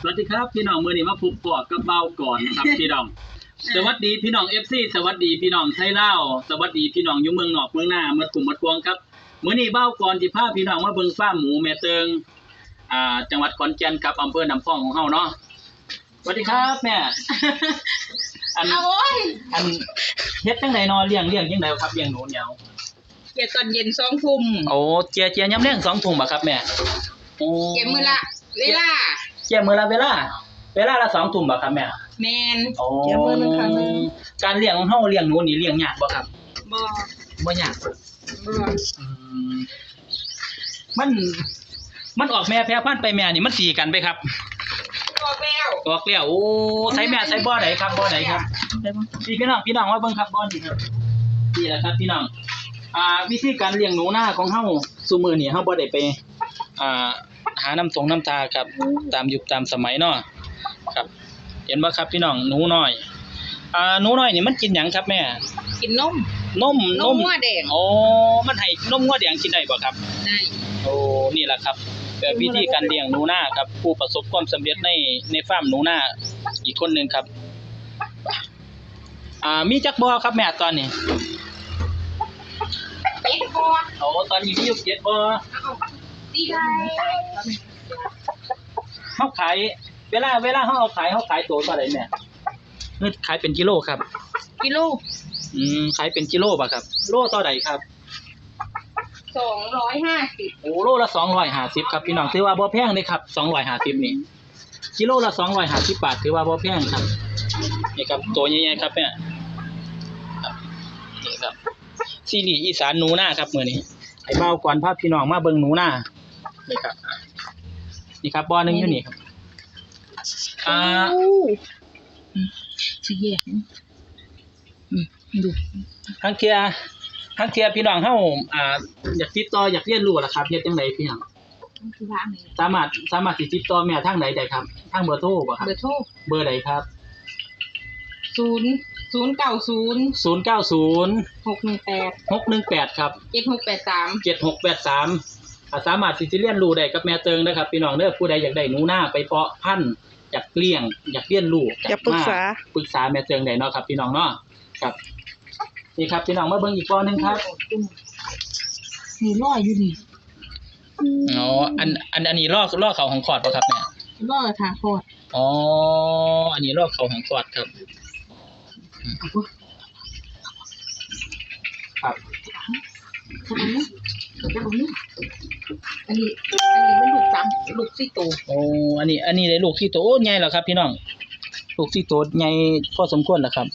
สวัสดีครับพี่น้องมือนี้มาพบปอกับเบาก่อนครับพี่น้อง สวัสดีพี่น้องเอฟซีสวัสดีพี่น้องไทยเล่าวสวัสดีพี่น้องอยู่เมืองนอกเมืองหน้าเมืองกลุ่มเมืองกวงครับมื้อนี้เบ้าก่อนที่พาพี่น้องมาเบิ่งฟาร์มหมูแม่เติงอ่าจังหวัดขอนแก่นกับอำเภอน้ำพองของเฮาเนาะสวัสดีครับแม่อันเอาโอ้ยอันเฮ็ดจังไดเนาะเลี้ยงเลี้ยงจังไดครับเลี้ยงหนูเหนียวเก็บตอนเย็นสองทุ่มโอ้เจียเจียยำเลี้ยงสองถุงบ่ครับแม่โอ้เก็บมือละเวลา เจียมื้อละเวลา เวลาละสองถุงบ่ครับแม่แมนโอ้เจียมื้อหนึ่งครั้งหนึ่งการเลี้ยงของเฮาเลี้ยงหนูนี่เลี้ยงยากบ่ครับบ่บ่ยากบ่อืมมัน มันออกแม่แพร่พันธุ์ไปแม่นี่มันสีกันไปครับ บอกแล้วออกแล้วโอ้ใส่แม่ใส่บ่อไหนครับบ่อไหนครับพี่พี่น้องพี่น้องว่าเบิ่งครับบ่อนี่ครับนี่แหละครับพี่น้องอ่าวิธีการเลี้ยงหนูนาของเฮาซุมื้อนี้เฮาบ่ได้ไปอ่า หาน้ำสงน้ำตาครับ ตามยุคตามสมัยเนาะครับ เห็นบ่ครับพี่น้องหนูน้อยอ่าหนูน้อยนี่มันกินหยังครับแม่ กินนม นมนมหัวแดงโอ้มันให้นมงัวแดงกินได้บ่ครับ ได้ โอ้นี่แหละครับแบบวิธีการเลี้ยงหนูนาครับ ผู้ประสบความสำเร็จในในฟาร์มหนูนาอีกคนหนึ่งครับ อ่ามีจักบ่อครับแม่ตอนนี้เป็ดพอโอ้ตอนนี้มีอยู่เจ็ดบ่อ ดีได้เฮาขาย เวลา เวลาเฮาเอาขายเฮาขายตัวเท่าไหร่แม่เฮ็ดขายเป็นกิโลครับ กิโล อืมขายเป็นกิโลบ่ครับ โลเท่าไหร่ครับสองร้อยห้าสิบโอ้โลละ250ครับพี่น้องถือว่าบ่แพงเด้ครับ250นี่กิโลละ250บาทถือว่าบ่แพงครับนี่ครับตัวใหญ่ๆครับเนี่ยครับนี่ครับซีรีส์อีสานหนูนาครับมื้อนี้ไอ้เบาก่อนพาพี่น้องมาเบิ่งหนูนา นี่ครับอะนี่ครับบ่อหนึงอยู่นี่ครับอ่าสิแยกอืมดู ทางเทียทางเทียพี่น้องเฮาอ่า อยากติดต่ออยากเรียนรู้ล่ะครับเฮ็ดจังไดพี่น้องคือว่างนี่สามารถสามารถสิติดต่อแม่ทางใดได้ครับ ทางเบอร์โทรบ่ครับ เบอร์โทรเบอร์ใดครับ ศูนย์ศูนย์เก้าศูนย์090 หกหนึ่งแปด618 ครับ เจ็ดหกแปดสาม 7683อ่า สามารถสิสิเรียนรู้ได้กับแม่เติงนะครับพี่น้องเด้อผู้ใดอยากได้หนูนาไปเพาะพันธุ์อยากเลี้ยง อยากเรียนรู้อยากปรึกษามปรึกษาแม่เติงได้เนาะครับ พี่น้องเนาะครับ นี่ครับพี่น้องมาเบิ่งอีกปอหนึงครับนี่ร้อยอยู่นี่อ๋ออันอันอันนี้ลอกลอกเขาของขอดป่ะครับแม่ร้อยทางโคตรอ๋ออันนี้ลอกเขาของขอดครับครับ อันนี้อันนี้ อันนี้มันลูกสามลูกสี่ตัวโอ้อันนี้ อันนี้ได้ลูกที่โตโอ้ใหญ่แล้วครับ พี่น้อง ลูกที่โตใหญ่พอสมควรแล้วครับ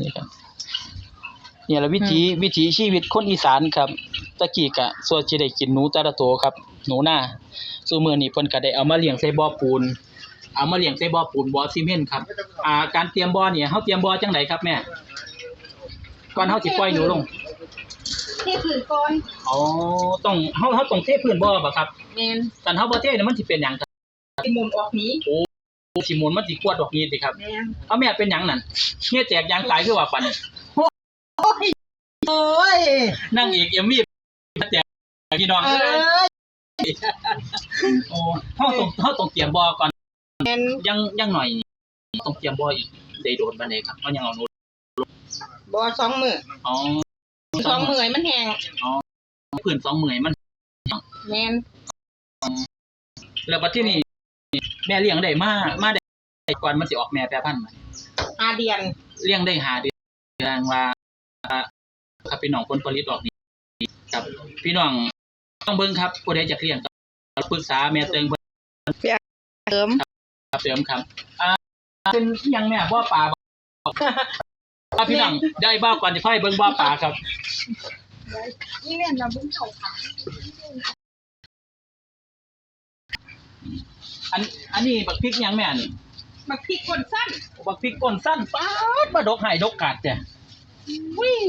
นี่ครับ เนี่ยแหละวิถีวิถีชีวิตคนอีสานครับ ตะกี้กะส่วนสิได้กินหนูแต่ละโตวครับ หนูนาซุมื้อนี้เพิ่นก็ได้เอามาเลี้ยงใส่บ่อปูน เอามาเลี้ยงใส่บ่อปูนบ่อซีเมนต์ครับ อ่า การเตรียมบ่อเนี่ยเฮาเตรียมบ่อจังไดครับแม่ ก่อนเฮาสิปล่อยหนูลง เทพื้นก่อนอ๋อต้องเฮาเฮาต้องเทพื้นบ่อบ่ครับแมนกันเฮาบ่เทเนี่ยมันสิเป็นหยังครับสิหมุนออกนี้สิหมุนมันสิกวดดอกนี้สิครับแมนเอาแม่เป็นหยังนั่นเฮียแตกยางตายคือว่าปันนี่โอ้ยนั่งเอกเอ็มวีแตกพี่น้องเอเอ้ยอโอ้เฮาต้องเฮาต้องเตรียมบ่อก่อนแมนยังยังหน่อยต้องเตรียมบ่ออีกได้โดนปานใดครับเพราะยังเอาหนูบอสองมืออ๋อส องมือให้มันแห้งพื้นสองมื้อให้มันแมนแล้วบัดที่นี่แม่เลี้ยงได้มามาได้ก่อนมันสิออกแม่แปรพันธุ์มาอาเดียนเลี้ยงได้หาเดือนว่าครับพี่น้องผลผลิตออกนี่ครับ พี่น้องต้องเบิ่งครับผู้ใดอยากเลี้ยงก็ปรึกษาแม่เติงเพิ่นเติมครับเสริมครับอ่าเป็นอิหยังแม่บ่อปลา บ่ครับพี่น้องได้บ่อก่อนจะไฟเบิ่งบ่อปลาครับ นี่เนี่ยเราเพิ่งเข้าค่ะอันอันนี้บักพริกอิหยังแม่นี่มาพริกคนสั้นบักพริกก้นสั้นป๊าดมาดกให้ดกกัดจ้ะวิ่ง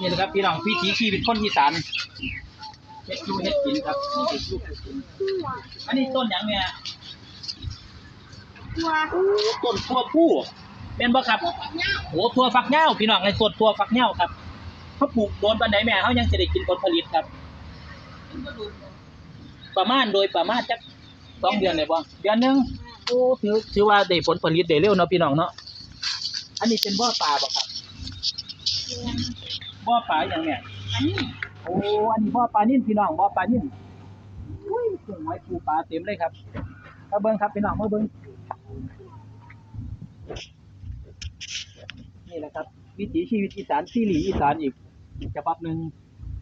นี่นะครับพี่น้องวิถีชีวิตคนอีสานเฮ็ดอยู่เฮ็ดกินครับเฮ็ดอยู่เฮ็ดกินอันนี้ต้นหยังแม่ตัวต้นทั่วผู้ เป็นบ่ครับโอ้ทัวฟักเหย้าพี่น้องไอ้สดทัวฟักเหย้าครับเขาปลูกโดนปานใดแม่เขายังสิได้กินผลผลิตครับ ประมาณโดยประมาณจักสองเดือนได้บ่เดือนหนึงโอ้ถือถือว่าได้ผลผลิตได้เร็วเนาะพี่น้องเนาะอันนี้เป็นบ่อปลาบ่ครับบ่อปลาอย่างเนี้ยอันนี้โอ้อันนี้บ่อปลานิ่นพี่น้องบ่อปลานิ่นอุ้ยกุ้งหอยปูปลาเต็มเลยครับมาเบิ่งครับพี่น้องมาเบิ่ง นี่แหละครับ วิถีชีวิตอีสานซีรีส์อีสานอีกอีกฉบับหนึ่ง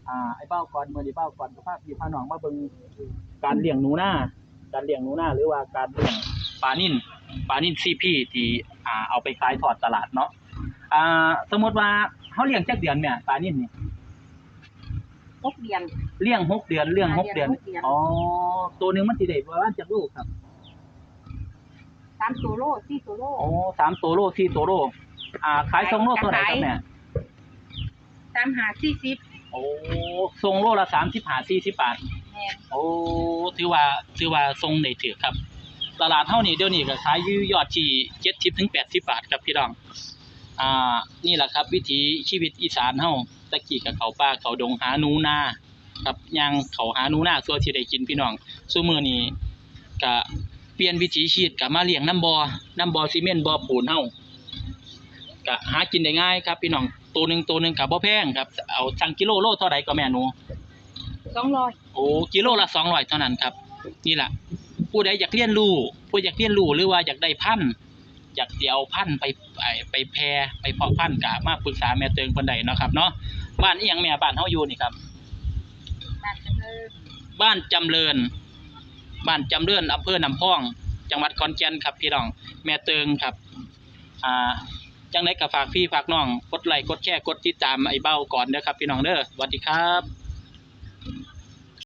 อ่าไอ้เบ้าก่อนเมื่อนี้เบ้าก่อนก็พาพี่พาน้องมาเบิ่งการเลี้ยงหนูนาการเลี้ยงหนูนาหรือว่าการเลี้ยงปลานิ่นปลานิ่นซีพีที่อ่าเอาไปขายทอดตลาดเนาะอ่าสมมติว่าเฮาเลี้ยงจักเดือนแม่ปลานิ่นนี่หกเดือนเลี้ยงหกเดือนเลี้ยงหกเดือนเลี้ยงหกเดือนอ๋อตัวหนึ่งมันสิได้ประมาณจักลูกครับสามตัวโลสี่ตัวโลโอ้สามตัวโลสี่ตัวโล อ่า ขายทรงโลเท่าไหร่ครับแม่สามหาสี่สิบโอ้ทรงโลละสามสิบห้าสี่สิบบาท แม่นโอ้ถือว่าถือว่าทรงได้ถือครับ ตลาดเท่านี้เดี๋ยวนี้ก็ขายอยู่ยอดที่เจ็ดสิบถึงแปดสิบบาทครับพี่น้อง อ่า นี่แหละครับวิถีชีวิตอีสานเฮาตะกี้กับเขาป่าเขาดงหาหนูนาครับย่างเขาหาหนูนาส่วนที่ได้กินพี่น้องซุมื้อนี้ก็เปลี่ยนวิถีชีวิตก็มาเลี้ยงน้ำบ่อน้ำบ่อซีเมนต์บ่อปูนเฮา ก็หากินได้ง่ายครับพี่น้องตัวหนึงตัวหนึงก็บ่แพงครับ เอาสั่งกิโลโลเท่าใดก็แม่หนูสองร้อยโอ้กิโลละสองร้อยเท่านั้นครับ นี่แหละผู้ใดอยากเรียนรู้ผู้อยากเรียนรู้หรือว่าอยากได้พันธุ์อยากสิเอาพันธุ์ไปไปไปแพร่ไปเพาะพันธุ์กะมาปรึกษาแม่เติงเพิ่นได้เนาะครับเนาะบ้านอีหยังแม่บ้านเฮาอยู่นี่ครับบ้านเจริญบ้านจำเริญบ้านจำเริญอำเภอหนำพอง จังหวัดขอนแก่นครับพี่น้องแม่เติงครับอ่า จังไดก็ฝากพี่ฝากน้องกดไลค์กดแชร์กดติดตามไอ้เบ้าก่อนเด้อครับพี่น้องเด้อสวัสดีครับ